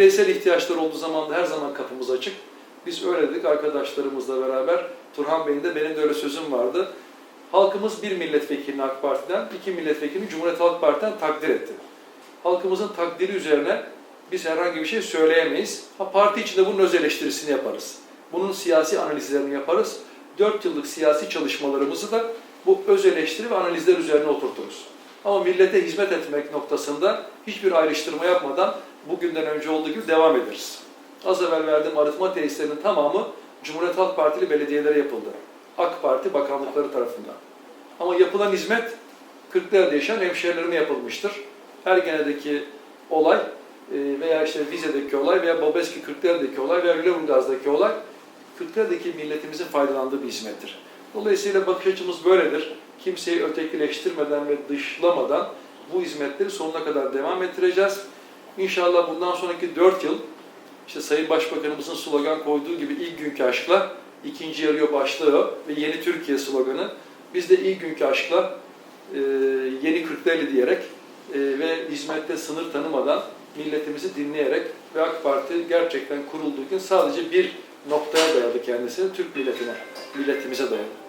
Bireysel ihtiyaçlar olduğu zaman da her zaman kapımız açık. Biz öyle dedik arkadaşlarımızla beraber. Turhan Bey'in de benim de öyle sözüm vardı. Halkımız bir milletvekilini AK Parti'den, iki milletvekilini Cumhuriyet Halk Parti'den takdir etti. Halkımızın takdiri üzerine biz herhangi bir şey söyleyemeyiz. Ha, parti içinde bunun öz eleştirisini yaparız. Bunun siyasi analizlerini yaparız. Dört yıllık siyasi çalışmalarımızı da bu öz eleştiri ve analizler üzerine oturturuz. Ama millete hizmet etmek noktasında hiçbir ayrıştırma yapmadan bugünden önce olduğu gibi devam ederiz. Az evvel verdiğim arıtma tesislerinin tamamı Cumhuriyet Halk Partili belediyelere yapıldı. AK Parti bakanlıkları tarafından. Ama yapılan hizmet Kırklareli'de yaşayan hemşehrilerine yapılmıştır. Ergene'deki olay e, veya işte Vize'deki olay veya Babeski Kırklareli'deki olay veya Lüleburgaz'daki olay Kırklareli'deki milletimizin faydalandığı bir hizmettir. Dolayısıyla bakış açımız böyledir. Kimseyi ötekileştirmeden ve dışlamadan bu hizmetleri sonuna kadar devam ettireceğiz. İnşallah bundan sonraki 4 yıl işte Sayın Başbakanımızın slogan koyduğu gibi ilk günkü aşkla ikinci yarıyor başlıyor ve yeni Türkiye sloganı. Biz de ilk günkü aşkla e, yeni Kırklareli diyerek e, ve hizmette sınır tanımadan milletimizi dinleyerek ve AK Parti gerçekten kurulduğu gün sadece bir noktaya dayalı kendisini, Türk milletine, milletimize dayalı.